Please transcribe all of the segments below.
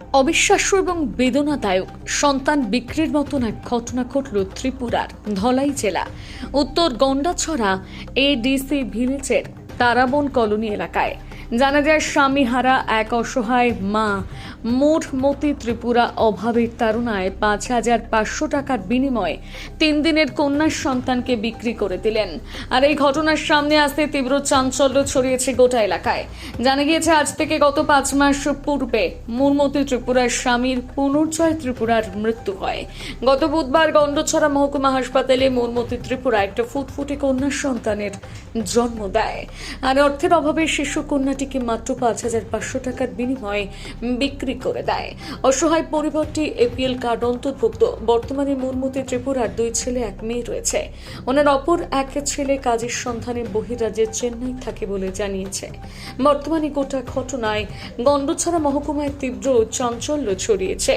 অবিশ্বাস্য এবং বেদনাদায়ক সন্তান বিক্রির মতন এক ঘটনা ঘটল ত্রিপুরার ধলাই জেলা। উত্তর গন্ডাছড়া এডিসি ভিলেজের তারাবন কলোনি এলাকায়। জানা যায়, স্বামীহারা এক অসহায় মা। মূঢ়মতি ত্রিপুরা অভাবের তারুণায় পাঁচ হাজার পাঁচশো টাকার বিনিময়ে তিন দিনের কন্যার সন্তানকে বিক্রি করে দিলেন। আর এই ঘটনার সামনে আসতে তীব্র চাঞ্চল্য ছড়িয়েছে গোটা এলাকায়। জানা গিয়েছে, আজ থেকে গত পাঁচ মাস পূর্বে মূর্মতি ত্রিপুরার স্বামীর পুনর্জয় ত্রিপুরার মৃত্যু হয়। গত বুধবার গন্ডছড়া মহকুমা হাসপাতালে মূর্মতি ত্রিপুরা একটা ফুটফুটে কন্যা সন্তানের জন্ম দেয়। আর অর্থের অভাবে শিশু কন্যাটিকে মাত্র পাঁচ হাজার পাঁচশো টাকার বিনিময়ে বিক্রি করে দেয়। অসহায় পরিবারটি এপিএল কার্ড অন্তর্ভুক্ত। বর্তমানে মূর্মতি ত্রিপুরার দুই ছেলে এক মেয়ে রয়েছে। ওনার অপর এক ছেলে কাজের সন্ধানে বহিরাজ্যের চেন্নাই থাকে বলে জানিয়েছে। বর্তমানে গোটা ঘটনায় গন্ডছড়া মহকুমায় তীব্র চাঞ্চল্য ছড়িয়েছে।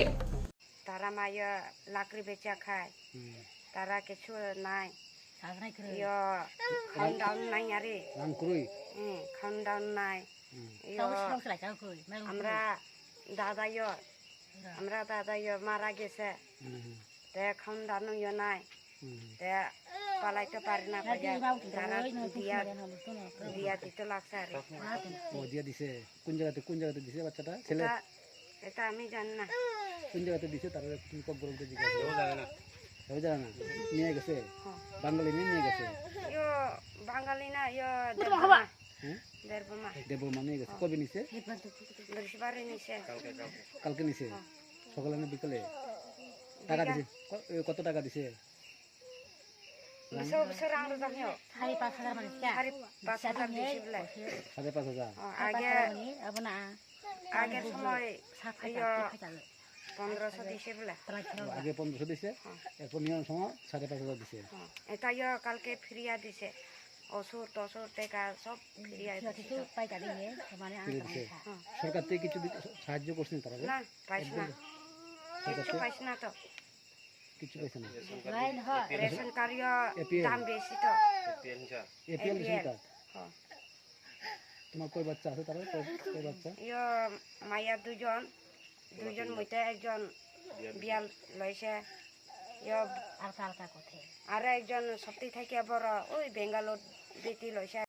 তারা মাইয়া লাকড়ি বেচা খায়। তারা কিছু নাই। ইয় খাওন দাওন নাই আরে রাং কুরুই হুম, খাওন দাওন নাই আমরা দাদা ইয় আমরা দাদা ইয় মারা গেছে তে খাওন দাওন ইয় নাই তে পালাইতে পারি না পাইয়া দিয়া দিয়া দিতে লাগছে আরে ও দিয়া দিছে কোন জায়গাতে কোন জায়গাতে দিছে বাচ্চাটা ছেলে এটা আমি জানি না কোন জায়গাতে দিছে তার তুমি কব গরমতে জিজ্ঞাসা না? নিয়ে গেছে? হ্যাঁ। বাঙালি নিয়ে নিয়ে গেছে? ইয় বাঙালি না ইয় হ্যাঁ? দেবমা। নিয়ে গেছে। কবে নিছে? কালকে নিছে? সকালে না বিকালে? টাকা দিছে? কত টাকা দিছে? সাড়ে পাঁচ হাজার আগের সময় পনেরোশো দিছে বলে। আগে পনেরোশো দিছে এরপর নিয়ম সময় সাড়ে পাঁচ হাজার দিছে। ও, এটা ইয় কালকে ফিরিয়া দিছে। ওষুধ টষুধ টেকা সব ফিরিয়া দিছে সরকার থেকে কিছু সাহায্য করছেন তারা না পাইছ না। কিছু পাইছ না তো। কিছু পাইছে না? রেশন কার্ড ইয় দাম বেশি তো। APL ration card? ও, তোমার কয় বাচ্চা আছে তারা কয় বাচ্চা? ইয় মাইয়া দুজন। দুজন মইটা একজন বিয়াল লইছে। ইয় আর একজন সপ্তাহ থাকিয়া বড় ওই বেঙ্গালোর বেটি লইছে।